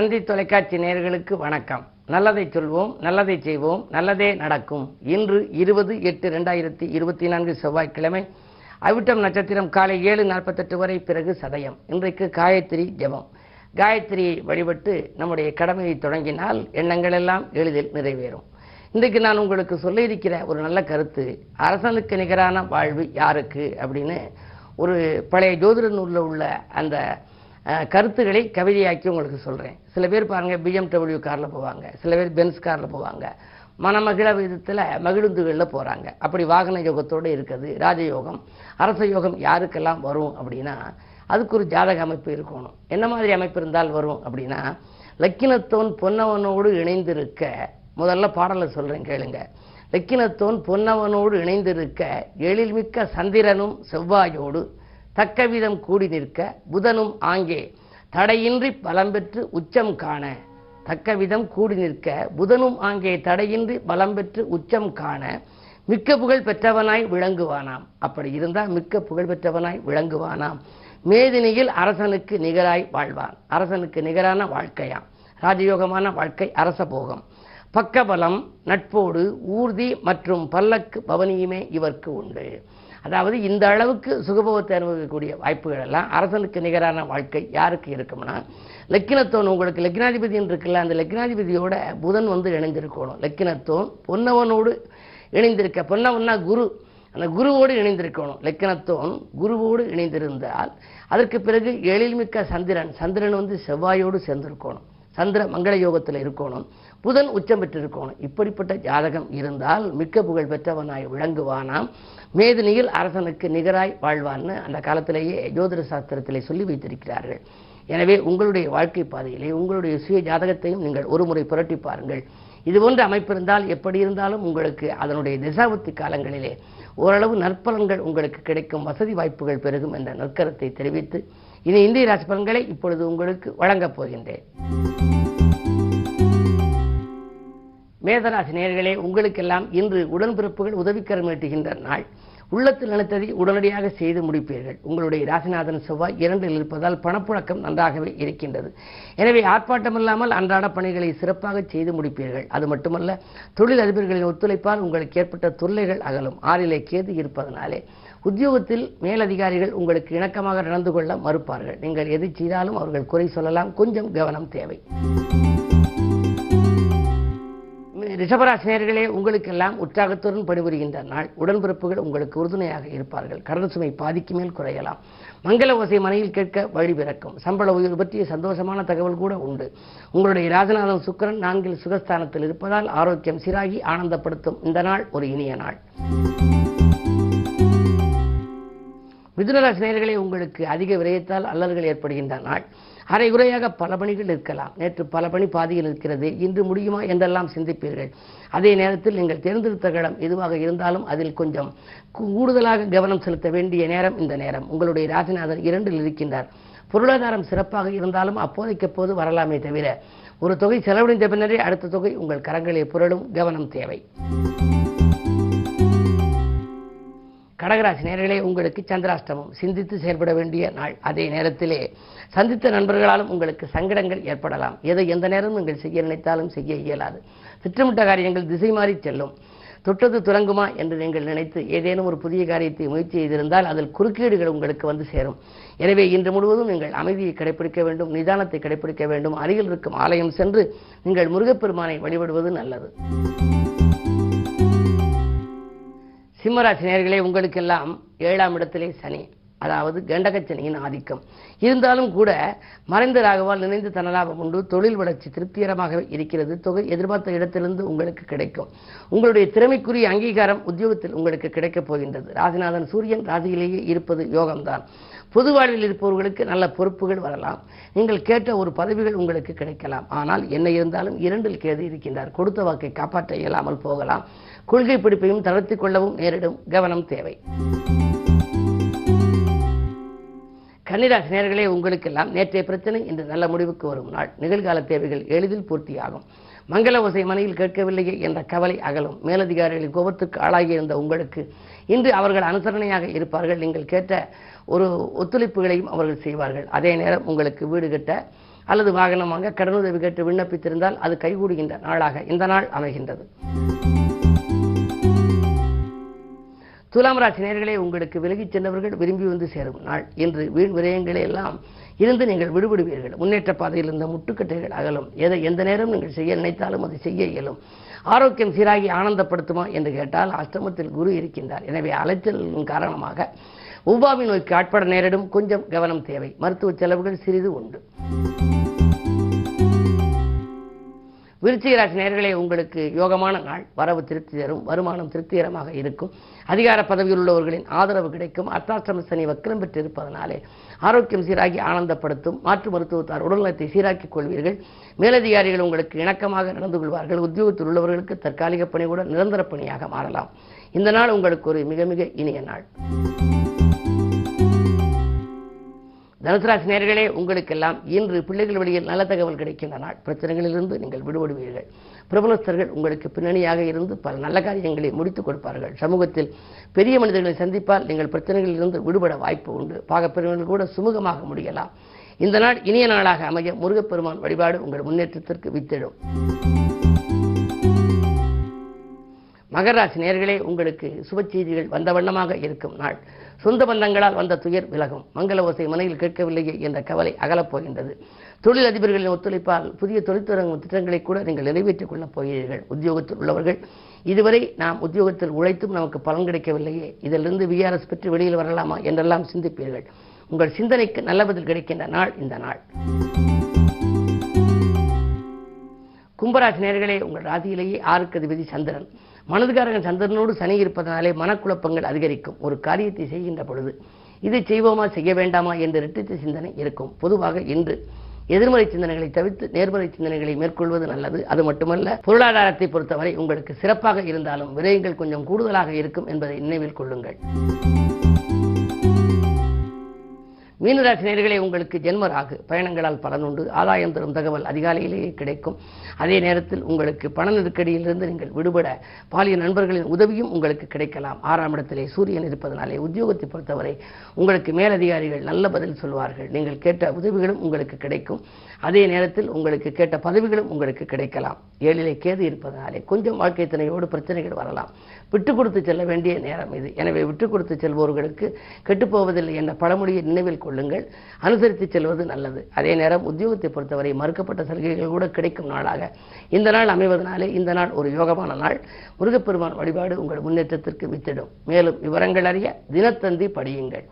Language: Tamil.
தந்தி தொலைக்காட்சி நேயர்களுக்கு வணக்கம். நல்லதை சொல்வோம் நல்லதை செய்வோம் நல்லதே நடக்கும். இன்று இருபது எட்டு ரெண்டாயிரத்தி இருபத்தி நான்கு செவ்வாய்க்கிழமை அவிட்டம் நட்சத்திரம் காலை ஏழு நாற்பத்தெட்டு வரை பிறகு சதயம். இன்றைக்கு காயத்ரி ஜெபம். காயத்ரியை வழிபட்டு நம்முடைய கடமையை தொடங்கினால் எண்ணங்கள் எல்லாம் எளிதில் நிறைவேறும். இன்றைக்கு நான் உங்களுக்கு சொல்ல இருக்கிற ஒரு நல்ல கருத்து அரசனுக்கு நிகரான வாழ்வு யாருக்கு அப்படின்னு ஒரு பழைய ஜோதிட நூலில் உள்ள அந்த கருத்துக்களை கவிதையாக்கி உங்களுக்கு சொல்கிறேன் சில பேர் பாருங்கள் பிஎம்டபிள்யூ காரில் போவாங்க. சில பேர் பென்ஸ் காரில் போவாங்க. மனமகிழ விதத்தில் மகிழுந்துகளில் போகிறாங்க அப்படி வாகன யோகத்தோடு இருக்குது. ராஜயோகம் அரச யோகம் யாருக்கெல்லாம் வரும் அப்படின்னா அதுக்கு ஒரு ஜாதக அமைப்பு இருக்கணும். என்ன மாதிரி அமைப்பு இருந்தால் வரும் அப்படின்னா லக்கினத்தோன் பொன்னவனோடு இணைந்திருக்க முதல்ல பாடலை சொல்கிறேன் கேளுங்க. லக்கினத்தோன் பொன்னவனோடு இணைந்திருக்க எழில்மிக்க சந்திரனும் செவ்வாயோடு தக்கவிதம் கூடி நிற்க புதனும் ஆங்கே. தடையின்றி பலம் பெற்று உச்சம் காண. தக்கவிதம் கூடி நிற்க புதனும் ஆங்கே. தடையின்றி பலம் பெற்று உச்சம் காண. மிக்க புகழ் பெற்றவனாய் விளங்குவானாம். அப்படி இருந்தால் மிக்க புகழ் பெற்றவனாய் விளங்குவானாம். மேதினியில் அரசனுக்கு நிகராய் வாழ்வான். அரசனுக்கு நிகரான வாழ்க்கையாம் ராஜயோகமான வாழ்க்கை அரச போகம் பக்கபலம் நட்போடு ஊர்தி மற்றும் பல்லக்கு பவனியுமே இவர்க்கு உண்டு. அதாவது இந்த அளவுக்கு சுகபோகத்தை அனுபவிக்கக்கூடிய வாய்ப்புகள் எல்லாம் அரசனுக்கு நிகரான வாழ்க்கை யாருக்கு இருக்கும்னா லக்கினத்தோன் உங்களுக்கு லக்கினாதிபதின்னு இருக்குல்ல அந்த லக்கினாதிபதியோட புதன் வந்து இணைந்திருக்கணும். லக்கினத்தோன் பொன்னவனோடு இணைந்திருக்க பொன்னவன்னா குரு. அந்த குருவோடு இணைந்திருக்கணும். லக்கினத்தோன் குருவோடு இணைந்திருந்தால் அதற்கு பிறகு எழில்மிக்க சந்திரன் சந்திரன் வந்து செவ்வாயோடு சேர்ந்திருக்கணும். சந்திர மங்கள யோகத்தில் இருக்கணும். புதன் உச்சம் பெற்றிருக்கணும் இப்படிப்பட்ட ஜாதகம் இருந்தால் மிக்க புகழ் பெற்றவனாய் விளங்குவானாம். மேதினியில் அரசனுக்கு நிகராய் வாழ்வான்னு அந்த காலத்திலேயே ஜோதிட சாஸ்திரத்திலே சொல்லி வைத்திருக்கிறார்கள். எனவே உங்களுடைய வாழ்க்கை பாதையிலே உங்களுடைய சுய ஜாதகத்தையும் நீங்கள் ஒரு முறை புரட்டி பாருங்கள். இதுபோன்ற அமைப்பு இருந்தால் எப்படி இருந்தாலும் உங்களுக்கு அதனுடைய திசாபுத்தி காலங்களிலே ஓரளவு நற்பலன்கள் உங்களுக்கு கிடைக்கும் வசதி வாய்ப்புகள் பெருகும் என்ற நற்கரத்தை தெரிவித்து இனி இந்திய ராசி பலன்களை இப்பொழுது உங்களுக்கு வழங்கப் போகின்றேன். மேதராசி நேர்களே உங்களுக்கெல்லாம் இன்று உடன்பிறப்புகள் உதவிக்கரம் நீட்டுகின்ற நாள். உள்ளத்தில் நினைத்ததை உடனடியாக செய்து முடிப்பீர்கள். உங்களுடைய ராசிநாதன் செவ்வாய் இரண்டில் இருப்பதால் பணப்புழக்கம் நன்றாகவே இருக்கின்றது. எனவே ஆர்ப்பாட்டம் இல்லாமல் அன்றாட பணிகளை சிறப்பாக செய்து முடிப்பீர்கள். அது மட்டுமல்ல தொழில் அதிபர்களின் ஒத்துழைப்பால் உங்களுக்கு ஏற்பட்ட தொல்லைகள் அகலும். ஆறிலே கேது இருப்பதனாலே உத்தியோகத்தில் மேலதிகாரிகள் உங்களுக்கு இணக்கமாக நடந்து கொள்ள மறுப்பார்கள். நீங்கள் எது செய்தாலும் அவர்கள் குறை சொல்லலாம். கொஞ்சம் கவனம் தேவை. ரிஷபராசினியர்களே உங்களுக்கெல்லாம் உற்சாகத்துடன் பணிபுரிகின்ற நாள். உடன்பிறப்புகள் உங்களுக்கு உறுதுணையாக இருப்பார்கள். கடன் சுமை பாதிக்கு மேல் குறையலாம். மங்கள ஓசை மனையில் கேட்க வழி பிறக்கும். சம்பள உயர்வு பற்றிய சந்தோஷமான தகவல் கூட உண்டு. உங்களுடைய ராஜநாதன் சுக்கிரன் நான்கில் சுகஸ்தானத்தில் இருப்பதால் ஆரோக்கியம் சீராகி ஆனந்தப்படுத்தும் இந்த நாள் ஒரு இனிய நாள். மிதுனராசி நேயர்களே உங்களுக்கு அதிக விரயத்தால் அல்லல்கள் ஏற்படுகின்ற நாள் அரைகுறையாக பல பணிகள் இருக்கலாம். நேற்று பல பணி பாதியில் இருக்கிறது. இன்று முடியுமா என்றெல்லாம் சிந்திப்பீர்கள். அதே நேரத்தில் நீங்கள் தேர்ந்தெடுத்த இடம் எதுவாக இருந்தாலும் அதில் கொஞ்சம் கூடுதலாக கவனம் செலுத்த வேண்டிய நேரம் இந்த நேரம். உங்களுடைய ராசிநாதன் இரண்டில் இருக்கின்றார். பொருளாதாரம் சிறப்பாக இருந்தாலும் அப்போதைக்கப்போது வரலாமே தவிர ஒரு தொகை செலவழிந்த பின்னரே அடுத்த தொகை உங்கள் கரங்களை புரளும். கவனம் தேவை. கடகராசி நேர்களே உங்களுக்கு சந்திராஷ்டமம். சிந்தித்து செயல்பட வேண்டிய நாள். அதே நேரத்திலே சந்தித்த நண்பர்களாலும் உங்களுக்கு சங்கடங்கள் ஏற்படலாம். எதை எந்த நேரம் நீங்கள் செய்ய நினைத்தாலும் செய்ய இயலாது. திட்டமிட்ட காரியங்கள் திசை மாறி செல்லும். தொட்டது துறங்குமா என்று நீங்கள் நினைத்து ஏதேனும் ஒரு புதிய காரியத்தை முயற்சி செய்திருந்தால் அதில் குறுக்கீடுகள் உங்களுக்கு வந்து சேரும். எனவே இன்று முழுவதும் நீங்கள் அமைதியை கடைபிடிக்க வேண்டும் நிதானத்தை கடைபிடிக்க வேண்டும். அருகில் இருக்கும் ஆலயம் சென்று நீங்கள் முருகப்பெருமானை வழிபடுவது நல்லது. சிம்மராசி நேர்களே உங்களுக்கெல்லாம் ஏழாம் இடத்திலே சனி அதாவது கண்டகச்சனியின் ஆதிக்கம். இருந்தாலும் கூட மறைந்த ராகவால் நினைந்து தனலாபம் உண்டு தொழில் வளர்ச்சி திருப்திகரமாக இருக்கிறது தொகை எதிர்பார்த்த இடத்திலிருந்து உங்களுக்கு கிடைக்கும். உங்களுடைய திறமைக்குரிய அங்கீகாரம் உத்தியோகத்தில் உங்களுக்கு கிடைக்கப் போகின்றது. ராசிநாதன் சூரியன் ராசியிலேயே இருப்பது யோகம்தான். பொது வாழ்வில் இருப்பவர்களுக்கு நல்ல பொறுப்புகள் வரலாம். நீங்கள் கேட்ட ஒரு பதவிகள் உங்களுக்கு கிடைக்கலாம். ஆனால் என்ன இருந்தாலும் இரண்டில் கேது இருக்கின்றார். கொடுத்த வாக்கை காப்பாற்ற இயலாமல் போகலாம். கொள்கை பிடிப்பையும் தளர்த்தி கொள்ளவும் நேரிடும் கவனம் தேவை. கன்னிராசி நேர்களே உங்களுக்கெல்லாம் நேற்றைய பிரச்சனை இன்று நல்ல முடிவுக்கு வரும் நாள். நிகழ்கால தேவைகள் எளிதில் பூர்த்தியாகும். மங்கள ஓசை மனையில் கேட்கவில்லையே என்ற கவலை அகலும். மேலதிகாரிகளின் கோபத்துக்கு ஆளாகியிருந்த உங்களுக்கு இன்று அவர்கள் அனுசரணையாக இருப்பார்கள். நீங்கள் கேட்ட ஒரு ஒத்துழைப்புகளையும் அவர்கள் செய்வார்கள். அதே நேரம் உங்களுக்கு வீடு கட்ட அல்லது வாகனம் வாங்க கடனுதவி கேட்டு விண்ணப்பித்திருந்தால் அது கைகூடுகின்ற நாளாக இந்த நாள் அமைகின்றது. துலாம் ராசி நேர்களே உங்களுக்கு விலகிச் சென்றவர்கள் விரும்பி வந்து சேரும் நாள். இன்று வீண் விரயங்களை எல்லாம் இருந்து நீங்கள் விடுபடுவீர்கள். முன்னேற்ற பாதையில் இருந்த முட்டுக்கட்டைகள் அகலும். எதை எந்த நேரம் நீங்கள் செய்ய நினைத்தாலும் அதை செய்ய இயலும். ஆரோக்கியம் சீராகி ஆனந்தப்படுத்துமா என்று கேட்டால் அஷ்டமத்தில் குரு இருக்கின்றார். எனவே அலைச்சலின் காரணமாக உபாவி நோய்க்கு ஆட்பட நேரிடும். கொஞ்சம் கவனம் தேவை. மருத்துவ செலவுகள் சிறிது உண்டு. விருச்சிக ராசி நேர்களே உங்களுக்கு யோகமான நாள். வரவு திருப்தி தரும் வருமானம் திருப்திகரமாக இருக்கும். அதிகார பதவியில் உள்ளவர்களின் ஆதரவு கிடைக்கும். அர்த்தாஷ்டம சனி வக்கிரம் பெற்றிருப்பதனாலே ஆரோக்கியம் சீராகி ஆனந்தப்படுத்தும். மாற்று மருத்துவத்தார் உடல்நலத்தை சீராக்கிக் கொள்வீர்கள். மேலதிகாரிகள் உங்களுக்கு இணக்கமாக நடந்து கொள்வார்கள். உத்தியோகத்தில் உள்ளவர்களுக்கு தற்காலிக பணி கூட நிரந்தர பணியாக மாறலாம். இந்த நாள் உங்களுக்கு ஒரு மிக மிக இனிய நாள். தனுசராசி நேர்களே உங்களுக்கெல்லாம் இன்று பிள்ளைகள் வழியில் நல்ல தகவல் கிடைக்கின்ற நாள். பிரச்சனைகளிலிருந்து நீங்கள் விடுபடுவீர்கள். பிரபலஸ்தர்கள் உங்களுக்கு பின்னணியாக இருந்து பல நல்ல காரியங்களை முடித்துக் கொடுப்பார்கள். சமூகத்தில் பெரிய மனிதர்களை சந்திப்பால் நீங்கள் பிரச்சனைகளிலிருந்து விடுபட வாய்ப்பு உண்டு. பாகப்பிரிவினர்கள் கூட சுமூகமாக முடியலாம். இந்த நாள் இனிய நாளாக அமைய முருகப்பெருமான் வழிபாடு உங்கள் முன்னேற்றத்திற்கு வித்திடும். மகராசி நேர்களே உங்களுக்கு சுப செய்திகள் வந்த வண்ணமாக இருக்கும் நாள். சொந்த பந்தங்களால் வந்த துயர் விலகும். மங்கள ஓசை மனையில் கேட்கவில்லையே என்ற கவலை அகலப் போகின்றது தொழில் அதிபர்களின் ஒத்துழைப்பால் புதிய தொழிற்துறங்கும் திட்டங்களை கூட நீங்கள் நிறைவேற்றிக் கொள்ளப் போகிறீர்கள். உத்தியோகத்தில் உள்ளவர்கள் இதுவரை நாம் உத்தியோகத்தில் உழைத்தும் நமக்கு பலன் கிடைக்கவில்லையே. இதிலிருந்து விஆர்எஸ் பெற்று வெளியில் வரலாமா என்றெல்லாம் சிந்திப்பீர்கள். உங்கள் சிந்தனைக்கு நல்ல பதில் கிடைக்கின்ற நாள் இந்த நாள். கும்பராசி நேர்களே உங்கள் ராசியிலேயே ஆறுக்கு அதிபதி சந்திரன். மனதுக்காரகன் சந்திரனோடு சனி இருப்பதனாலே மனக்குழப்பங்கள் அதிகரிக்கும். ஒரு காரியத்தை செய்கின்ற பொழுது இதை செய்வோமா செய்ய வேண்டாமா என்று இரட்டித்த சிந்தனை இருக்கும். பொதுவாக இன்று எதிர்மறை சிந்தனைகளை தவிர்த்து நேர்மறை சிந்தனைகளை மேற்கொள்வது நல்லது. அது மட்டுமல்ல பொருளாதாரத்தை பொறுத்தவரை உங்களுக்கு சிறப்பாக இருந்தாலும் விரயங்கள் கொஞ்சம் கூடுதலாக இருக்கும் என்பதை நினைவில் கொள்ளுங்கள். மீனராசி நேர்களே உங்களுக்கு ஜென்மராகு பயணங்களால் பலனுண்டு ஆதாயம் தரும் தகவல் அதிகாலையிலேயே கிடைக்கும். அதே நேரத்தில் உங்களுக்கு பண நெருக்கடியிலிருந்து நீங்கள் விடுபட பாலிய நண்பர்களின் உதவியும் உங்களுக்கு கிடைக்கலாம். ஆறாம் இடத்திலே சூரியன் இருப்பதனாலே உத்தியோகத்தை பொறுத்தவரை உங்களுக்கு மேலதிகாரிகள் நல்ல பதில் சொல்வார்கள். நீங்கள் கேட்ட உதவிகளும் உங்களுக்கு கிடைக்கும். அதே நேரத்தில் உங்களுக்கு கேட்ட பதவிகளும் உங்களுக்கு கிடைக்கலாம். ஏழிலே கேது இருப்பதனாலே கொஞ்சம் வாழ்க்கை துணையோடு பிரச்சனைகள் வரலாம். விட்டு கொடுத்து செல்ல வேண்டிய நேரம் இது. எனவே விட்டு கொடுத்து செல்பவர்களுக்கு கெட்டுப்போவதில்லை என்ற பழமொழியை நினைவில் கொள்ளுங்கள். அனுசரித்து செல்வது நல்லது. அதே நேரம் உத்தியோகத்தை பொறுத்தவரை மறுக்கப்பட்ட சலுகைகள் கூட கிடைக்கும் நாளாக. இந்த நாள் அமைவதனாலே இந்த நாள் ஒரு யோகமான நாள். முருகப்பெருமான் வழிபாடு உங்கள் முன்னேற்றத்திற்கு வித்திடும். மேலும் விவரங்கள் அறிய தினத்தந்தி படியுங்கள்.